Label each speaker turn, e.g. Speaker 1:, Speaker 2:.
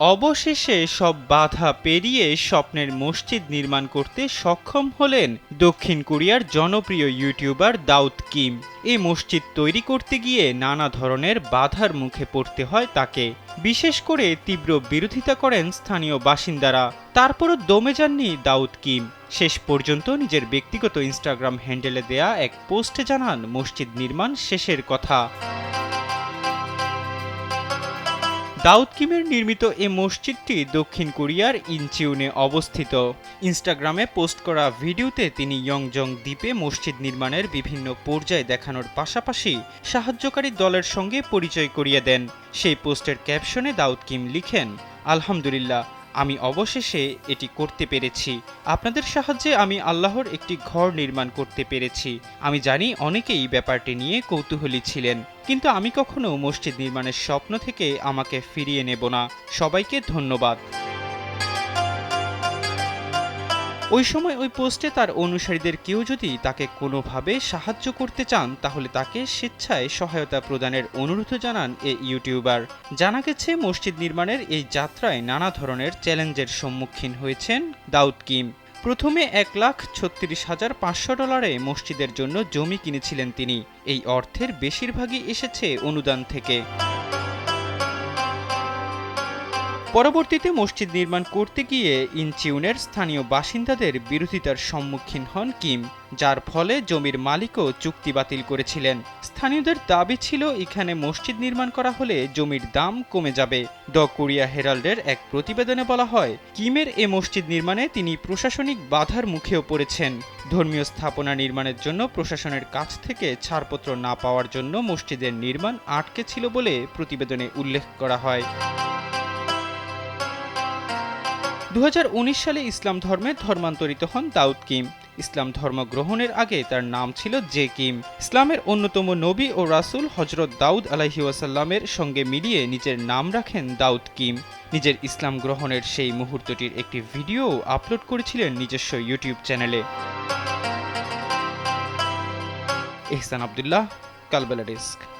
Speaker 1: অবশেষে সব বাধা পেরিয়ে স্বপ্নের মসজিদ নির্মাণ করতে সক্ষম হলেন দক্ষিণ কোরিয়ার জনপ্রিয় ইউটিউবার দাউদ কিম। এই মসজিদ তৈরি করতে গিয়ে নানা ধরনের বাধার মুখে পড়তে হয় তাকে। বিশেষ করে তীব্র বিরোধিতা করেন স্থানীয় বাসিন্দারা। তারপরও দমে যাননি দাউদ কিম। শেষ পর্যন্ত নিজের ব্যক্তিগত ইনস্টাগ্রাম হ্যান্ডেলে দেয়া এক পোস্টে জানান, মসজিদ নির্মাণ শেষের কথা। দাউদ কিমের নির্মিত এ মসজিদটি দক্ষিণ কোরিয়ার ইনচিউনে অবস্থিত। ইনস্টাগ্রামে পোস্ট করা ভিডিওতে তিনি ইয়ংজং দ্বীপে মসজিদ নির্মাণের বিভিন্ন পর্যায় দেখানোর পাশাপাশি সাহায্যকারী দলের সঙ্গে পরিচয় করিয়ে দেন। সেই পোস্টের ক্যাপশনে দাউদ কিম লিখেন, আলহামদুলিল্লাহ আমি অবশেষে এটি করতে পেরেছি। আপনাদের সাহায্যে আমি আল্লাহর একটি ঘর নির্মাণ করতে পেরেছি। আমি জানি অনেকেই ব্যাপারটি নিয়ে কৌতূহলী ছিলেন, কিন্তু আমি কখনো মসজিদ নির্মাণের স্বপ্ন থেকে আমাকে ফিরিয়ে নেব না। সবাইকে ধন্যবাদ। ওই সময় ওই পোস্টে তার অনুসারীদের কেউ যদি তাকে কোনোভাবে সাহায্য করতে চান, তাহলে তাকে স্বেচ্ছায় সহায়তা প্রদানের অনুরোধ জানান এ ইউটিউবার। জানা গেছে, মসজিদ নির্মাণের এই যাত্রায় নানা ধরনের চ্যালেঞ্জের সম্মুখীন হয়েছেন দাউদ কিম। প্রথমে এক লাখ ছত্রিশ হাজার পাঁচশো ডলারে মসজিদের জন্য জমি কিনেছিলেন তিনি। এই অর্থের বেশিরভাগই এসেছে অনুদান থেকে। পরবর্তীতে মসজিদ নির্মাণ করতে গিয়ে ইনচিউনের স্থানীয় বাসিন্দাদের বিরোধিতার সম্মুখীন হন কিম, যার ফলে জমির মালিকও চুক্তি বাতিল করেছিলেন। স্থানীয়দের দাবি ছিল, এখানে মসজিদ নির্মাণ করা হলে জমির দাম কমে যাবে। দ্য কোরিয়া হেরাল্ডের এক প্রতিবেদনে বলা হয়, কিমের এ মসজিদ নির্মাণে তিনি প্রশাসনিক বাধার মুখেও পড়েছেন। ধর্মীয় স্থাপনা নির্মাণের জন্য প্রশাসনের কাছ থেকে ছাড়পত্র না পাওয়ার জন্য মসজিদের নির্মাণ আটকে ছিল বলে প্রতিবেদনে উল্লেখ করা হয়। উনিশ সালে ইসলাম ধর্মে ধর্মান্তরিত হন দাউদ কিম। ইসলাম ধর্ম গ্রহণের আগে তার নাম ছিল জে কিম। ইসলামের অন্যতম নবী ও রাসূল হজরত দাউদ আলাহি ওয়াসাল্লামের সঙ্গে মিলিয়ে নিজের নাম রাখেন দাউদ কিম। নিজের ইসলাম গ্রহণের সেই মুহূর্তটির একটি ভিডিও আপলোড করেছিলেন নিজস্ব ইউটিউব চ্যানেলে। এহসান আবদুল্লাহ, কালবেলা ডেস্ক।